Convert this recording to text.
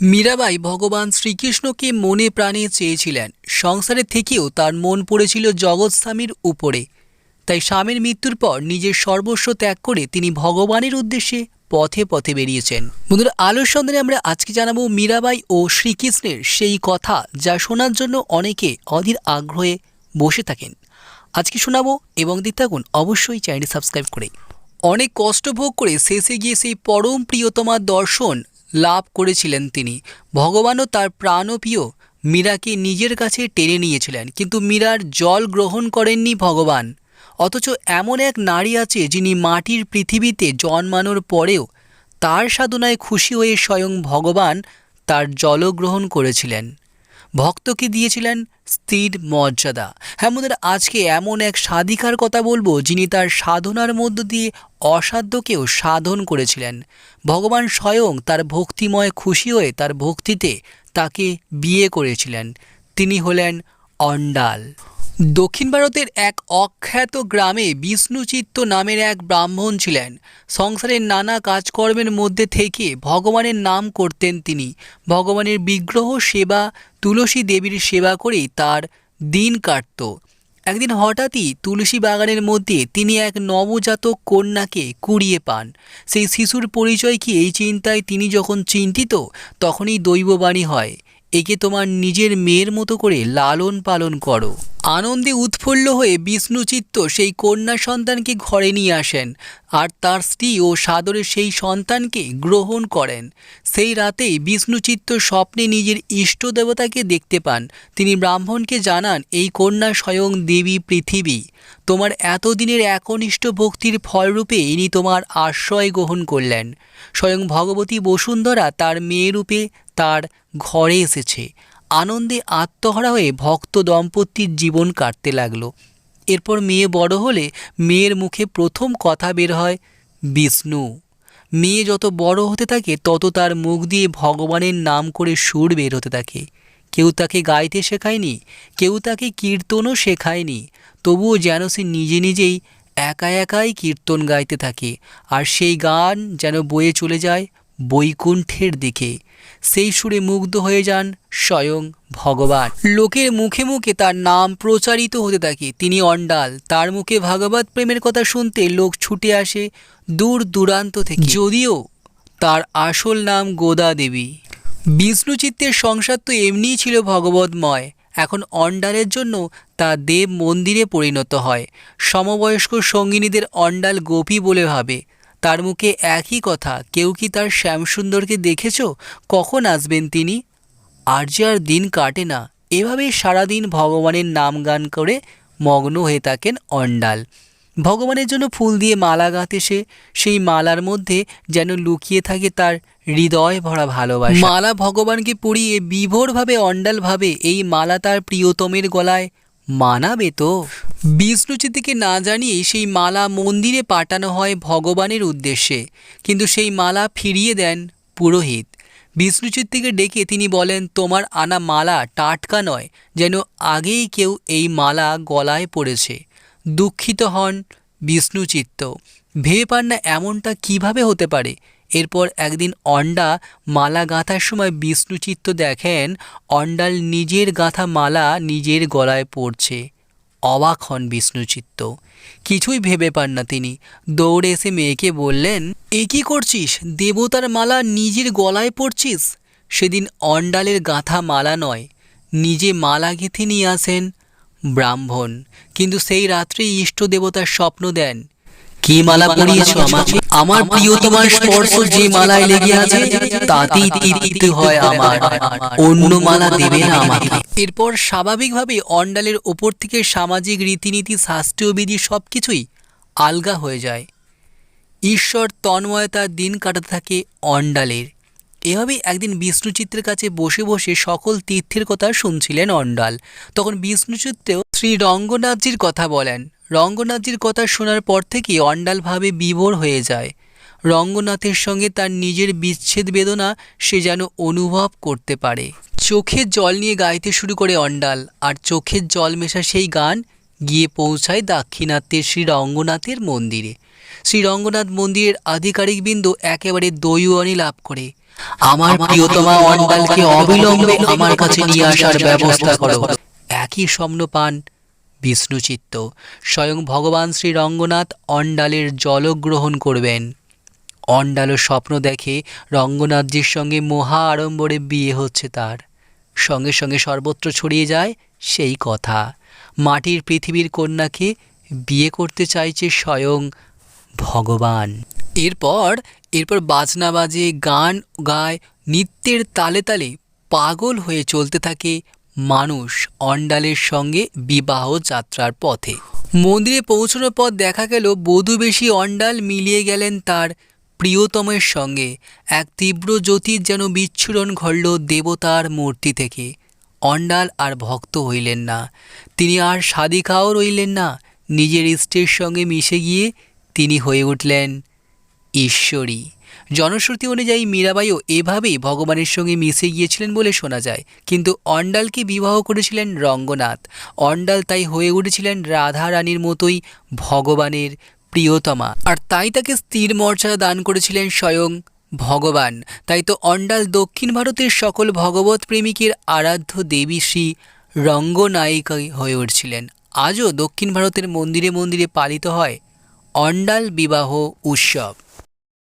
মীরাবাই ভগবান শ্রীকৃষ্ণকে মনে প্রাণে চেয়েছিলেন। সংসারে থেকেও তার মন পড়েছিল জগৎ স্বামীর উপরে। তাই স্বামীর মৃত্যুর পর নিজের সর্বস্ব ত্যাগ করে তিনি ভগবানের উদ্দেশ্যে পথে পথে বেরিয়েছেন। বন্ধুরা, আলোর সন্ধানে আমরা আজকে জানাব মীরাবাই ও শ্রীকৃষ্ণের সেই কথা যা শোনার জন্য অনেকে অধীর আগ্রহে বসে থাকেন। আজকে শোনাবো এবং দিতে থাকুন অবশ্যই চ্যানেলটি সাবস্ক্রাইব করে। অনেক কষ্ট ভোগ করে শেষে গিয়ে সেই পরম প্রিয়তমার দর্শন লাভ করেছিলেন তিনি। ভগবানও তার প্রাণপ্রিয় মীরাকে নিজের কাছে টেনে নিয়েছিলেন, কিন্তু মীরার জল গ্রহণ করেননি ভগবান। অথচ এমন এক নারী আছে যিনি মাটির পৃথিবীতে জন্মানোর পরেও তার সাধনায় খুশি হয়ে স্বয়ং ভগবান তার জলগ্রহণ করেছিলেন। ভক্তকে দিয়েছিলেন স্থির মর্যাদা। হ্যাঁ আমাদের আজকে এমন এক সাধিকার কথা বলব, যিনি তার সাধনার মধ্য দিয়ে অসাধ্যকেও সাধন করেছিলেন। ভগবান স্বয়ং তার ভক্তিময় খুশি হয়ে তার ভক্তিতে তাকে বিয়ে করেছিলেন। তিনি হলেন অন্ডাল। দক্ষিণ ভারতের এক অখ্যাত গ্রামে বিষ্ণুচিত্ত নামের এক ব্রাহ্মণ ছিলেন। সংসারের নানা কাজকর্মের মধ্যে থেকে ভগবানের নাম করতেন তিনি। ভগবানের বিগ্রহ সেবা, তুলসী দেবীর সেবা করেই তার দিন কাটত। একদিন হঠাৎই তুলসী বাগানের মধ্যে তিনি এক নবজাতক কন্যাকে কুড়িয়ে পান। সেই শিশুর পরিচয় কি এই চিন্তায় তিনি যখন চিন্তিত, তখনই দৈববাণী হয়। একে তোমার নিজের মেয়ের মতো করে লালন পালন করো। আনন্দে উৎফুল্ল হয়ে বিষ্ণুচিত্ত সেই কন্যা সন্তানকে ঘরে নিয়ে আসেন আর তার স্ত্রী ও সাদরে সেই সন্তানকে গ্রহণ করেন। সেই রাতেই বিষ্ণুচিত্ত স্বপ্নে নিজের ইষ্ট দেবতাকে দেখতে পান। তিনি ব্রাহ্মণকে জানান, এই কন্যা স্বয়ং দেবী পৃথিবী। তোমার এতদিনের একনিষ্ঠ ভক্তির ফলরূপে ইনি তোমার আশ্রয় গ্রহণ করলেন। স্বয়ং ভগবতী বসুন্ধরা তার মেয়েরূপে তার ঘরে এসেছে। আনন্দে আত্মহারা হয়ে ভক্ত দম্পতির জীবন কাটতে লাগল। এরপর মেয়ে বড় হলে মেয়ের মুখে প্রথম কথা বের হয়, বিষ্ণু। মেয়ে যত বড় হতে থাকে, তত তার মুখ দিয়ে ভগবানের নাম করে সুর বের হতে থাকে। কেউ তাকে গাইতে শেখায়নি, কেউ তাকে কীর্তনও শেখায়নি, তবুও যেন সে নিজে নিজেই একা একাই কীর্তন গাইতে থাকে। আর সেই গান যেন বয়ে চলে যায় বৈকুণ্ঠের দিকে। সেই সুরে মুগ্ধ হয়ে যান স্বয়ং ভগবান। লোকের মুখে মুখে তার নাম প্রচারিত হতে থাকে। তিনি অন্ডাল। তার মুখে ভাগবত প্রেমের কথা শুনতে লোক ছুটে আসে দূর দূরান্ত থেকে। যদিও তার আসল নাম গোদা দেবী। বিষ্ণুচিত্তের সংসার তো এমনিই ছিল ভগবতময়। এখন অন্ডালের জন্য তা দেব মন্দিরে পরিণত হয়। সমবয়স্ক সঙ্গিনীদের অন্ডাল গোপী বলে ভাবে। তার মুখে একই কথা, কেউ কি তার শ্যামসুন্দরকে দেখেছ? কখন আসবেন তিনি? আর যে আর দিন কাটে না এভাবেই সারাদিন ভগবানের নাম গান করে মগ্ন হয়ে থাকেন অন্ডাল। ভগবানের জন্য ফুল দিয়ে মালা গাঁথে সে, সেই মালার মধ্যে যেন লুকিয়ে থাকে তার হৃদয় ভরা ভালোবাসা। মালা ভগবানকে পরিয়ে বিভোরভাবে অন্ডাল ভাবে এই মালা তার প্রিয়তমের গলায় মানাবে তো? বিষ্ণুচিত্তিকে না জানিয়ে সেই মালা মন্দিরে পাঠানো হয় ভগবানের উদ্দেশ্যে, কিন্তু সেই মালা ফিরিয়ে দেন পুরোহিত। বিষ্ণুচিত্তিকে ডেকে তিনি বলেন, তোমার আনা মালা টাটকা নয়, যেন আগেই কেউ এই মালা গলায় পড়েছে। দুঃখিত হন বিষ্ণুচিত্ত ভেবে পান না এমনটা কীভাবে হতে পারে? এরপর একদিন অন্ডা মালা গাঁথার সময় বিষ্ণুচিত্ত দেখেন, অন্ডাল নিজের গাঁথা মালা নিজের গলায় পড়ছে অবাক হন বিষ্ণুচিত্ত কিছুই ভেবে পান না তিনি। দৌড়ে এসে মেয়েকে বললেন, এ কী করছিস? দেবতার মালা নিজের গলায় পড়ছিস সেদিন অন্ডালের গাঁথা মালা নয়, নিজে মালা গেঁথে নিয়ে আসেন ব্রাহ্মণ। কিন্তু সেই রাত্রে ইষ্ট দেবতার স্বপ্ন দেন। কি মালা পরিয়েছ আমাকে? আমার প্রিয়তমার স্পর্শ যে মালায় লেগে আছে, তাতেই তৃপ্তি হয় আমার। অন্য মালা দেবে না আমাকে। এরপর স্বাভাবিকভাবে অন্ডালের ওপর থেকে সামাজিক রীতিনীতি, শাস্ত্রীয় বিধি সব কিছুই আলগা হয়ে যায়। ঈশ্বর তন্ময়তার দিন কাটাতে থাকে অন্ডালের। এভাবেই একদিন বিষ্ণুচিত্রের কাছে বসে বসে সকল তীর্থের কথা শুনছিলেন অন্ডাল। তখন বিষ্ণুচিত্রেও শ্রী রঙ্গনাথজির কথা বলেন। রঙ্গনাথজির কথা শোনার পর থেকে অন্ডালভাবে বিভোর হয়ে যায়। রঙ্গনাথের সঙ্গে তার নিজের বিচ্ছেদ বেদনা সে যেন অনুভব করতে পারে। চোখের জল নিয়ে গাইতে শুরু করে অন্ডাল আর চোখের জল মেশা সেই গান গিয়ে পৌঁছায় দাক্ষিণাত্যের শ্রী রঙ্গনাথের মন্দিরে। শ্রী রঙ্গনাথ মন্দিরের আধিকারিকবৃন্দ একেবারে দৈওয়ানি লাভ করে। আমার প্রিয়তমা অন্ডালকে অবিলম্বে আমার কাছে নিয়ে আসার ব্যবস্থা করো। একই স্বপ্ন পান। বিষ্ণুচিত্ত। স্বয়ং ভগবান শ্রী রঙ্গনাথ অণ্ডালের জলগ্রহণ করবেন। অন্ডালও স্বপ্ন দেখে রঙ্গনাথজির সঙ্গে মহা আড়ম্বরে বিয়ে হচ্ছে তার। সঙ্গে সঙ্গে সর্বত্র ছড়িয়ে যায় সেই কথা। মাটির পৃথিবীর কন্যাকে বিয়ে করতে চাইছে স্বয়ং ভগবান। এরপর এরপর বাজনা বাজে, গান গায়, নৃত্যের তালে তালে পাগল হয়ে চলতে থাকে মানুষ অন্ডালের সঙ্গে বিবাহ যাত্রার পথে। মন্দিরে পৌঁছানোর পর দেখা গেল বধূবেশী অন্ডাল মিলিয়ে গেলেন তার প্রিয়তমের সঙ্গে। এক তীব্র জ্যোতির যেন বিচ্ছুরণ ঘটল দেবতার মূর্তি থেকে। অন্ডাল আর ভক্ত হইলেন না। তিনি আর সাদি সাদিকাও রইলেন না। নিজের ইষ্টের সঙ্গে মিশে গিয়ে তিনি হয়ে উঠলেন ঈশ্বরী। জনশ্রুতি অনুযায়ী মীরাবাইও এভাবেই ভগবানের সঙ্গে মিশে গিয়েছিলেন বলে শোনা যায়। কিন্তু অন্ডালকে বিবাহ করেছিলেন রঙ্গনাথ। অন্ডাল তাই হয়ে উঠেছিলেন রাধা রানীর মতোই ভগবানের প্রিয়তমা। আর তাই তাকে স্থির মর্যাদা দান করেছিলেন স্বয়ং ভগবান। তাই তো অন্ডাল দক্ষিণ ভারতের সকল ভগবত প্রেমিকের আরাধ্য দেবী শ্রী রঙ্গনায়িকা হয়ে উঠছিলেন। আজও দক্ষিণ ভারতের মন্দিরে মন্দিরে পালিত হয় অন্ডাল বিবাহ উৎসব।